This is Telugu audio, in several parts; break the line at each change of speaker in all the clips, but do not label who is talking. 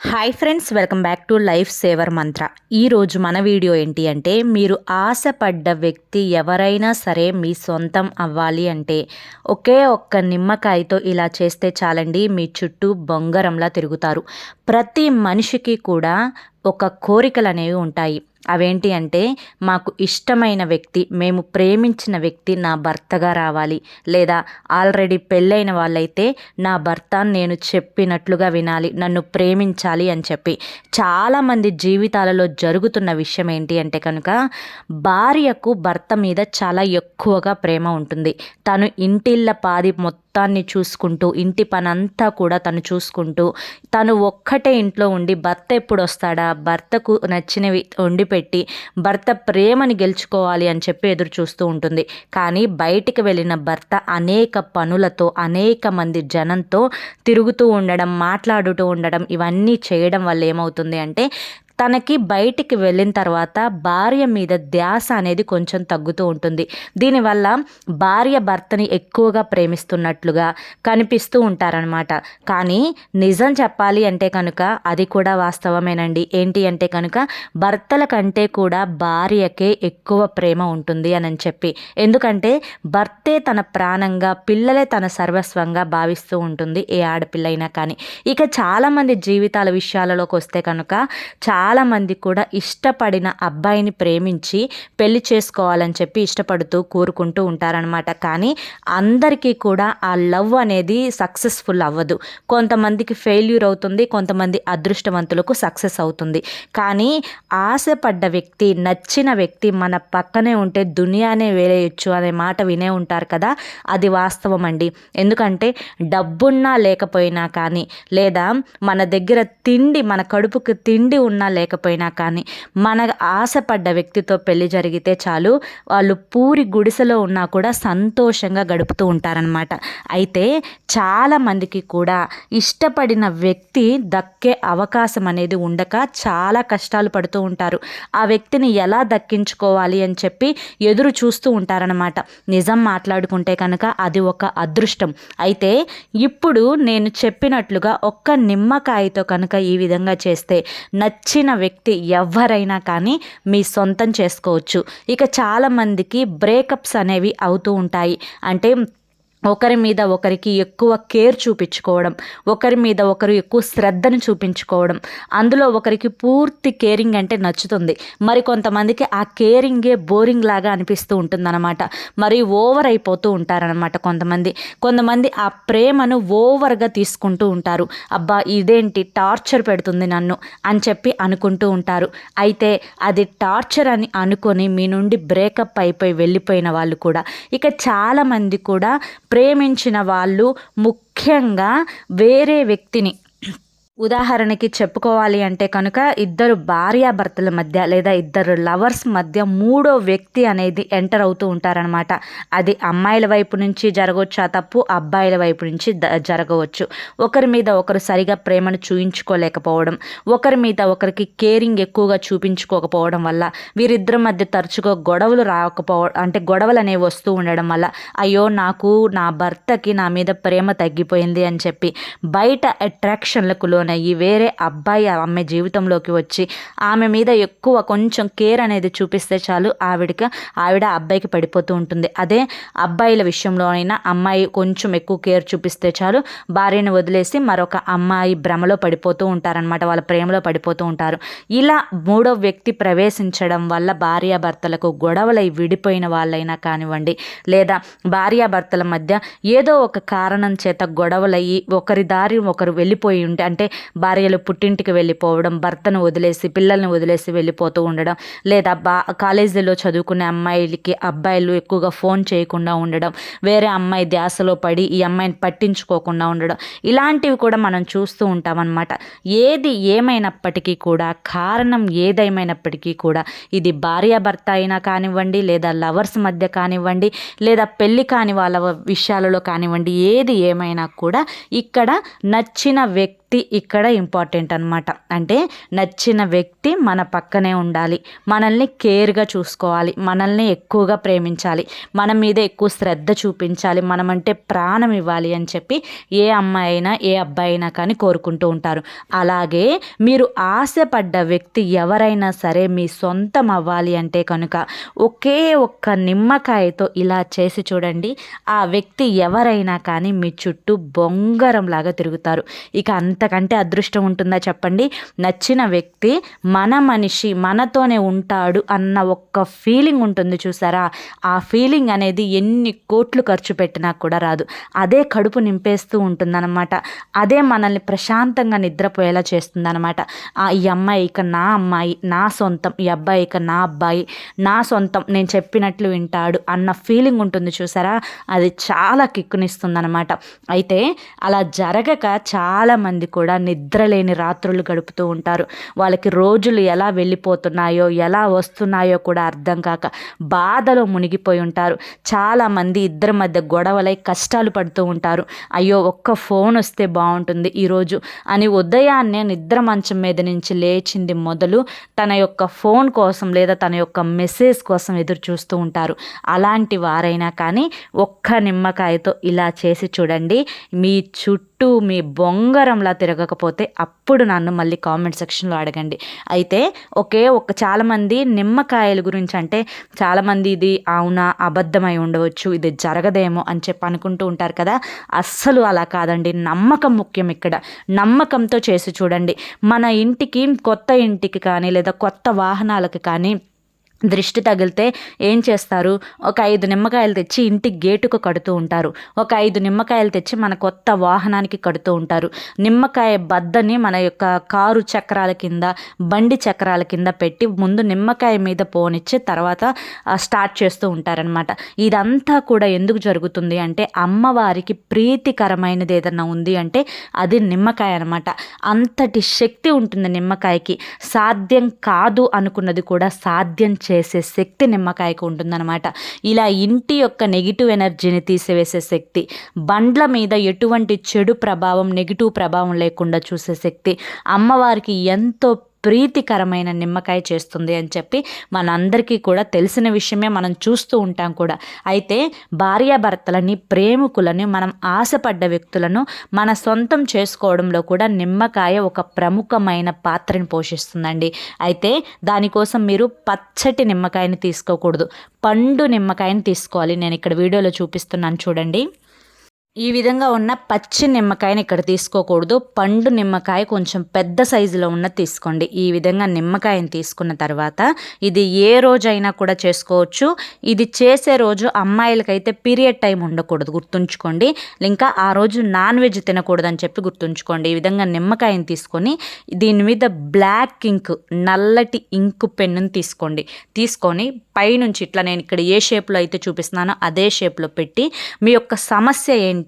Hi friends welcome back to life saver Mantra ఈరోజు మన వీడియో ఏంటి అంటే మీరు ఆశపడ్డ వ్యక్తి ఎవరైనా సరే మీ సొంతం అవ్వాలి అంటే ఒకే ఒక్క నిమ్మకాయతో ఇలా చేస్తే చాలండి మీ చుట్టూ బొంగరంలా తిరుగుతారు. ప్రతి మనిషికి కూడా ఒక కోరికలు అనేవి ఉంటాయి. అవేంటి అంటే మాకు ఇష్టమైన వ్యక్తి మేము ప్రేమించిన వ్యక్తి నా భర్తగా రావాలి. లేదా ఆల్రెడీ పెళ్ళైన వాళ్ళైతే నా భర్త నేను చెప్పినట్లుగా వినాలి నన్ను ప్రేమించాలి అని చెప్పి. చాలామంది జీవితాలలో జరుగుతున్న విషయం ఏంటి అంటే కనుక భార్యకు భర్త మీద చాలా ఎక్కువగా ప్రేమ ఉంటుంది. తను ఇంటిళ్ళ పాది మొత్తం మొత్తాన్ని చూసుకుంటూ ఇంటి పనంతా కూడా తను చూసుకుంటూ తను ఒక్కటే ఇంట్లో ఉండి భర్త ఎప్పుడు వస్తాడా? భర్తకు నచ్చినవి వండి పెట్టి భర్త ప్రేమని గెలుచుకోవాలి అని చెప్పి ఎదురు చూస్తూ ఉంటుంది. కానీ బయటికి వెళ్ళిన భర్త అనేక పనులతో అనేక మంది జనంతో తిరుగుతూ ఉండడం మాట్లాడుతూ ఉండడం ఇవన్నీ చేయడం వల్ల ఏమవుతుంది అంటే తనకి బయటికి వెళ్ళిన తర్వాత భార్య మీద ధ్యాస అనేది కొంచెం తగ్గుతూ ఉంటుంది. దీనివల్ల భార్య భర్తని ఎక్కువగా ప్రేమిస్తున్నట్లుగా కనిపిస్తూ ఉంటారనమాట కానీ నిజం చెప్పాలి అంటే కనుక అది కూడా వాస్తవమేనండి. ఏంటి అంటే కనుక భర్తల కంటే కూడా భార్యకే ఎక్కువ ప్రేమ ఉంటుంది అని చెప్పి. ఎందుకంటే భర్తే తన ప్రాణంగా పిల్లలే తన సర్వస్వంగా భావిస్తూ ఉంటుంది ఏ ఆడపిల్ల అయినా కానీ. ఇక చాలామంది జీవితాల విషయాలలోకి వస్తే కనుక చాలా చాలామంది కూడా ఇష్టపడిన అబ్బాయిని ప్రేమించి పెళ్ళి చేసుకోవాలని చెప్పి ఇష్టపడుతూ కోరుకుంటూ ఉంటారనమాట కానీ అందరికీ కూడా ఆ లవ్ అనేది సక్సెస్ఫుల్ అవ్వదు. కొంతమందికి ఫెయిల్యూర్ అవుతుంది కొంతమంది అదృష్టవంతులకు సక్సెస్ అవుతుంది. కానీ ఆశపడ్డ వ్యక్తి నచ్చిన వ్యక్తి మన పక్కనే ఉంటే దునియానే వేరేయచ్చు అనే మాట వినే ఉంటారు కదా అది వాస్తవం అండి. ఎందుకంటే డబ్బున్నా లేకపోయినా కానీ లేదా మన దగ్గర తిండి మన కడుపుకి తిండి ఉన్నా లేకపోయినా కానీ మన ఆశపడ్డ వ్యక్తితో పెళ్ళి జరిగితే చాలు వాళ్ళు పూరి గుడిసెలో ఉన్నా కూడా సంతోషంగా గడుపుతూ ఉంటారనమాట అయితే చాలామందికి కూడా ఇష్టపడిన వ్యక్తి దక్కే అవకాశం అనేది ఉండక చాలా కష్టాలు పడుతూ ఉంటారు. ఆ వ్యక్తిని ఎలా దక్కించుకోవాలి అని చెప్పి ఎదురు చూస్తూ ఉంటారనమాట నిజం మాట్లాడుకుంటే కనుక అది ఒక అదృష్టం. అయితే ఇప్పుడు నేను చెప్పినట్లుగా ఒక్క నిమ్మకాయతో కనుక ఈ విధంగా చేస్తే నచ్చిన వ్యక్తి ఎవరైనా కానీ మీ సొంతం చేసుకోవచ్చు. ఇక చాలామందికి బ్రేకప్స్ అనేవి అవుతూ ఉంటాయి. అంటే ఒకరి మీద ఒకరికి ఎక్కువ కేర్ చూపించుకోవడం ఒకరి మీద ఒకరు ఎక్కువ శ్రద్ధను చూపించుకోవడం అందులో ఒకరికి పూర్తి కేరింగ్ అంటే నచ్చుతుంది. మరి కొంతమందికి ఆ కేరింగే బోరింగ్ లాగా అనిపిస్తూ ఉంటుందన్నమాట. మరి ఓవర్ అయిపోతూ ఉంటారనమాట కొంతమంది. కొంతమంది ఆ ప్రేమను ఓవర్గా తీసుకుంటూ ఉంటారు. అబ్బా ఇదేంటి? టార్చర్ పెడుతుంది నన్ను అని చెప్పి అనుకుంటూ ఉంటారు. అయితే అది టార్చర్ అని అనుకొని మీ నుండి బ్రేకప్ అయిపోయి వెళ్ళిపోయిన వాళ్ళు కూడా ఇక చాలామంది కూడా ప్రేమించిన వాళ్ళు ముఖ్యంగా వేరే వ్యక్తిని ఉదాహరణకి చెప్పుకోవాలి అంటే కనుక ఇద్దరు భార్యాభర్తల మధ్య లేదా ఇద్దరు లవర్స్ మధ్య మూడో వ్యక్తి అనేది ఎంటర్ అవుతూ ఉంటారనమాట అది అమ్మాయిల వైపు నుంచి జరగవచ్చు ఆ తప్పు అబ్బాయిల వైపు నుంచి జరగవచ్చు. ఒకరి మీద ఒకరు సరిగా ప్రేమను చూయించుకోలేకపోవడం ఒకరి మీద ఒకరికి కేరింగ్ ఎక్కువగా చూపించుకోకపోవడం వల్ల వీరిద్దరి మధ్య తరచుగా గొడవలు రాకపోవ అంటే గొడవలు అనేవి వస్తూ ఉండడం వల్ల అయ్యో నాకు నా భర్తకి నా మీద ప్రేమ తగ్గిపోయింది అని చెప్పి బయట అట్రాక్షన్లకు లోన ఈ వేరే అబ్బాయి ఆమె జీవితంలోకి వచ్చి ఆమె మీద ఎక్కువ కొంచెం కేర్ అనేది చూపిస్తే చాలు ఆవిడకి ఆవిడ అబ్బాయికి పడిపోతూ ఉంటుంది. అదే అబ్బాయిల విషయంలో అయినా అమ్మాయి కొంచెం ఎక్కువ కేర్ చూపిస్తే చాలు భార్యను వదిలేసి మరొక అమ్మాయి భ్రమలో పడిపోతూ ఉంటారనమాట వాళ్ళ ప్రేమలో పడిపోతూ ఉంటారు. ఇలా మూడో వ్యక్తి ప్రవేశించడం వల్ల భార్యాభర్తలకు గొడవలై విడిపోయిన వాళ్ళైనా కానివ్వండి లేదా భార్యాభర్తల మధ్య ఏదో ఒక కారణం చేత గొడవలయ్యి ఒకరి దారి ఒకరు వెళ్ళిపోయి ఉంటే అంటే భార్యలు పుట్టింటికి వెళ్ళిపోవడం భర్తను వదిలేసి పిల్లల్ని వదిలేసి వెళ్ళిపోతూ ఉండడం లేదా బా కాలేజీలో చదువుకునే అమ్మాయిలకి అబ్బాయిలు ఎక్కువగా ఫోన్ చేయకుండా ఉండడం వేరే అమ్మాయి ధ్యాసలో పడి ఈ అమ్మాయిని పట్టించుకోకుండా ఉండడం ఇలాంటివి కూడా మనం చూస్తూ ఉంటాం ఏది ఏమైనప్పటికీ కూడా కారణం ఏదేమైనప్పటికీ కూడా ఇది భార్యాభర్త అయినా కానివ్వండి లేదా లవర్స్ మధ్య కానివ్వండి లేదా పెళ్ళి కాని వాళ్ళ విషయాలలో కానివ్వండి ఏది ఏమైనా కూడా ఇక్కడ నచ్చిన వ్యక్తి వ్యక్తి ఇక్కడ ఇంపార్టెంట్ అనమాట అంటే నచ్చిన వ్యక్తి మన పక్కనే ఉండాలి. మనల్ని కేర్గా చూసుకోవాలి. మనల్ని ఎక్కువగా ప్రేమించాలి. మన మీద ఎక్కువ శ్రద్ధ చూపించాలి. మనమంటే ప్రాణం ఇవ్వాలి అని చెప్పి ఏ అమ్మాయి అయినా ఏ అబ్బాయి అయినా కానీ కోరుకుంటూ ఉంటారు. అలాగే మీరు ఆశపడ్డ వ్యక్తి ఎవరైనా సరే మీ సొంతం అవ్వాలి అంటే కనుక ఒకే ఒక్క నిమ్మకాయతో ఇలా చేసి చూడండి. ఆ వ్యక్తి ఎవరైనా కానీ మీ చుట్టూ బొంగరంలాగా తిరుగుతారు. ఇక అంతకంటే అదృష్టం ఉంటుందా చెప్పండి? నచ్చిన వ్యక్తి మన మనిషి మనతోనే ఉంటాడు అన్న ఒక్క ఫీలింగ్ ఉంటుంది చూసారా? ఆ ఫీలింగ్ అనేది ఎన్ని కోట్లు ఖర్చు పెట్టినా కూడా రాదు. అదే కడుపు నింపేస్తూ ఉంటుందన్నమాట. అదే మనల్ని ప్రశాంతంగా నిద్రపోయేలా చేస్తుందన్నమాట. ఈ అమ్మాయి ఇక నా అమ్మాయి నా సొంతం ఈ అబ్బాయి ఇక నా అబ్బాయి నా సొంతం నేను చెప్పినట్లు వింటాడు అన్న ఫీలింగ్ ఉంటుంది చూసారా? అది చాలా కిక్కునిస్తుందన్నమాట. అయితే అలా జరగక చాలామంది కూడా నిద్రలేని రాత్రులు గడుపుతూ ఉంటారు. వాళ్ళకి రోజులు ఎలా వెళ్ళిపోతున్నాయో ఎలా వస్తున్నాయో కూడా అర్థం కాక బాధలో మునిగిపోయి ఉంటారు. చాలామంది ఇద్దరి మధ్య గొడవలై కష్టాలు పడుతూ ఉంటారు. అయ్యో ఒక్క ఫోన్ వస్తే బాగుంటుంది ఈరోజు అని ఉదయాన్నే నిద్ర మంచం మీద నుంచి లేచింది మొదలు తన యొక్క ఫోన్ కోసం లేదా తన యొక్క మెసేజ్ కోసం ఎదురు చూస్తూ ఉంటారు. అలాంటి వారైనా కానీ ఒక్క నిమ్మకాయతో ఇలా చేసి చూడండి మీ చుట్టూ మీ బొంగరంలా తిరగకపోతే అప్పుడు నన్ను మళ్ళీ కామెంట్ సెక్షన్లో అడగండి. అయితే ఒకే ఒక చాలామంది నిమ్మకాయల గురించి అంటే చాలామంది ఇది అవునా అబద్ధమై ఉండవచ్చు ఇది జరగదేమో అని చెప్పి అనుకుంటూ ఉంటారు కదా. అస్సలు అలా కాదండి. నమ్మకం ముఖ్యం ఇక్కడ. నమ్మకంతో చేసి చూడండి. మన ఇంటికి కొత్త ఇంటికి కానీ లేదా కొత్త వాహనాలకు కానీ దృష్టి తగిలితే ఏం చేస్తారు? ఒక ఐదు నిమ్మకాయలు తెచ్చి ఇంటి గేటుకు కడుతూ ఉంటారు. ఒక ఐదు నిమ్మకాయలు తెచ్చి మన కొత్త వాహనానికి కడుతూ ఉంటారు. నిమ్మకాయ బద్దని మన యొక్క కారు చక్రాల కింద బండి చక్రాల కింద పెట్టి ముందు నిమ్మకాయ మీద పోనిచ్చి తర్వాత స్టార్ట్ చేస్తూ ఉంటారనమాట ఇదంతా కూడా ఎందుకు జరుగుతుంది అంటే అమ్మవారికి ప్రీతికరమైనది ఏదన్నా ఉంది అంటే అది నిమ్మకాయ అనమాట అంతటి శక్తి ఉంటుంది నిమ్మకాయకి. సాధ్యం కాదు అనుకున్నది కూడా సాధ్యం చేసే శక్తి నిమ్మకాయకు ఉంటుందన్నమాట. ఇలా ఇంటి యొక్క నెగిటివ్ ఎనర్జీని తీసివేసే శక్తి బండ్ల మీద ఎటువంటి చెడు ప్రభావం నెగిటివ్ ప్రభావం లేకుండా చూసే శక్తి అమ్మవారికి ఎంతో ప్రీతికరమైన నిమ్మకాయ చేస్తుంది అని చెప్పి మనందరికీ కూడా తెలిసిన విషయమే మనం చూస్తూ ఉంటాం కూడా. అయితే భార్యాభర్తలని ప్రేమికులని మనం ఆశపడ్డ వ్యక్తులను మన సొంతం చేసుకోవడంలో కూడా నిమ్మకాయ ఒక ప్రముఖమైన పాత్రని పోషిస్తుందండి. అయితే దానికోసం మీరు పచ్చటి నిమ్మకాయని తీసుకోకూడదు. పండు నిమ్మకాయని తీసుకోవాలి. నేను ఇక్కడ వీడియోలో చూపిస్తున్నాను చూడండి. ఈ విధంగా ఉన్న పచ్చి నిమ్మకాయని ఇక్కడ తీసుకోకూడదు. పండు నిమ్మకాయ కొంచెం పెద్ద సైజులో ఉన్న తీసుకోండి. ఈ విధంగా నిమ్మకాయని తీసుకున్న తర్వాత ఇది ఏ రోజైనా కూడా చేసుకోవచ్చు. ఇది చేసే రోజు అమ్మాయిలకైతే పీరియడ్ టైం ఉండకూడదు. గుర్తుంచుకోండి. ఇంకా ఆ రోజు నాన్ వెజ్ తినకూడదని చెప్పి గుర్తుంచుకోండి. ఈ విధంగా నిమ్మకాయని తీసుకొని దీని మీద బ్లాక్ ఇంక్ నల్లటి ఇంకు పెన్నుని తీసుకోండి. తీసుకొని పైనుంచి ఇట్లా నేను ఇక్కడ ఏ షేప్లో అయితే చూపిస్తున్నానో అదే షేప్లో పెట్టి మీ యొక్క సమస్య ఏంటి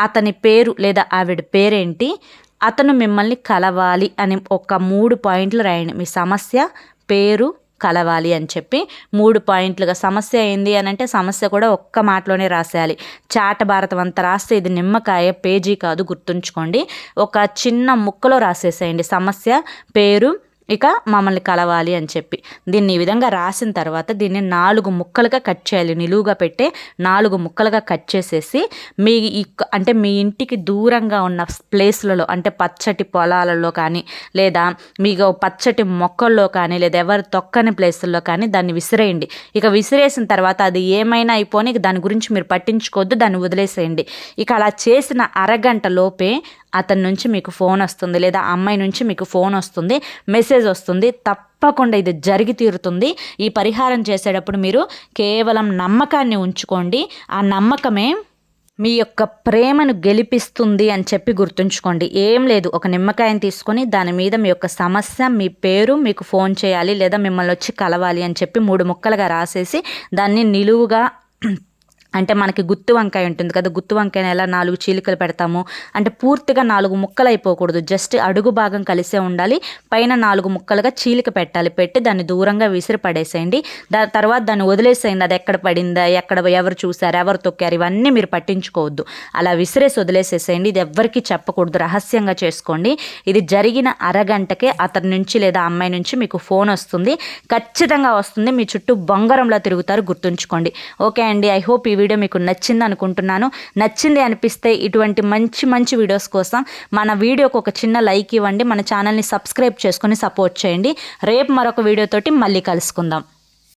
అతని పేరు లేదా ఆవిడ పేరేంటి? అతను మిమ్మల్ని కలవాలి అని ఒక మూడు పాయింట్లు రాయండి. మీ సమస్య పేరు కలవాలి అని చెప్పి మూడు పాయింట్లుగా సమస్య ఏంది అని అంటే సమస్య కూడా ఒక్క మాటలోనే రాసేయాలి. చాట భారతం అంతా రాస్తే ఇది నిమ్మకాయ పేజీ కాదు గుర్తుంచుకోండి. ఒక చిన్న ముక్కలో రాసేసేయండి. సమస్య పేరు ఇక మమ్మల్ని కలవాలి అని చెప్పి. దీన్ని ఈ విధంగా రాసిన తర్వాత దీన్ని నాలుగు ముక్కలుగా కట్ చేయాలి. నిలువుగా పెట్టే నాలుగు ముక్కలుగా కట్ చేసేసి మీ అంటే మీ ఇంటికి దూరంగా ఉన్న ప్లేస్లలో అంటే పచ్చటి పొలాలలో కానీ లేదా మీకు పచ్చటి మొక్కల్లో కానీ లేదా ఎవరు తొక్కని ప్లేసుల్లో కానీ దాన్ని విసిరేయండి. ఇక విసిరేసిన తర్వాత అది ఏమైనా అయిపోని దాని గురించి మీరు పట్టించుకోవద్దు దాన్ని వదిలేసేయండి. ఇక అలా చేసిన అరగంట లోపే అతని నుంచి మీకు ఫోన్ వస్తుంది లేదా అమ్మాయి నుంచి మీకు ఫోన్ వస్తుంది మెసేజ్ వస్తుంది తప్పకుండా ఇది జరిగి తీరుతుంది. ఈ పరిహారం చేసేటప్పుడు మీరు కేవలం నమ్మకాన్ని ఉంచుకోండి. ఆ నమ్మకమే మీ యొక్క ప్రేమను గెలిపిస్తుంది అని చెప్పి గుర్తుంచుకోండి. ఏం లేదు ఒక నిమ్మకాయని తీసుకొని దాని మీద మీ యొక్క సమస్య మీ పేరు మీకు ఫోన్ చేయాలి లేదా మిమ్మల్ని వచ్చి కలవాలి అని చెప్పి మూడు ముక్కలుగా రాసేసి దాన్ని నిలువుగా అంటే మనకి గుత్తి వంకాయ ఉంటుంది కదా గుత్తి వంకాయని ఎలా నాలుగు చీలికలు పెడతాము? అంటే పూర్తిగా నాలుగు ముక్కలు అయిపోకూడదు. జస్ట్ అడుగు భాగం కలిసే ఉండాలి. పైన నాలుగు ముక్కలుగా చీలిక పెట్టాలి. పెట్టి దాన్ని దూరంగా విసిరి పడేసేయండి. దాని తర్వాత దాన్ని వదిలేసేయండి. అది ఎక్కడ పడిందా ఎక్కడ ఎవరు చూసారు ఎవరు తొక్కారు ఇవన్నీ మీరు పట్టించుకోవద్దు. అలా విసిరేసి వదిలేసేసేయండి. ఇది ఎవ్వరికీ చెప్పకూడదు. రహస్యంగా చేసుకోండి. ఇది జరిగిన అరగంటకే అతని నుంచి లేదా అమ్మాయి నుంచి మీకు ఫోన్ వస్తుంది. ఖచ్చితంగా వస్తుంది. మీ చుట్టూ బొంగరంలా తిరుగుతారు. గుర్తుంచుకోండి. ఓకే అండి. ఐ హోప్ ఈ వీడియో మీకు నచ్చింది అనుకుంటున్నాను. నచ్చింది అనిపిస్తే ఇటువంటి మంచి మంచి వీడియోస్ కోసం మన వీడియోకి ఒక చిన్న లైక్ ఇవ్వండి. మన ఛానల్ని సబ్స్క్రైబ్ చేసుకుని సపోర్ట్ చేయండి. రేపు మరొక వీడియోతోటి మళ్ళీ కలుసుకుందాం.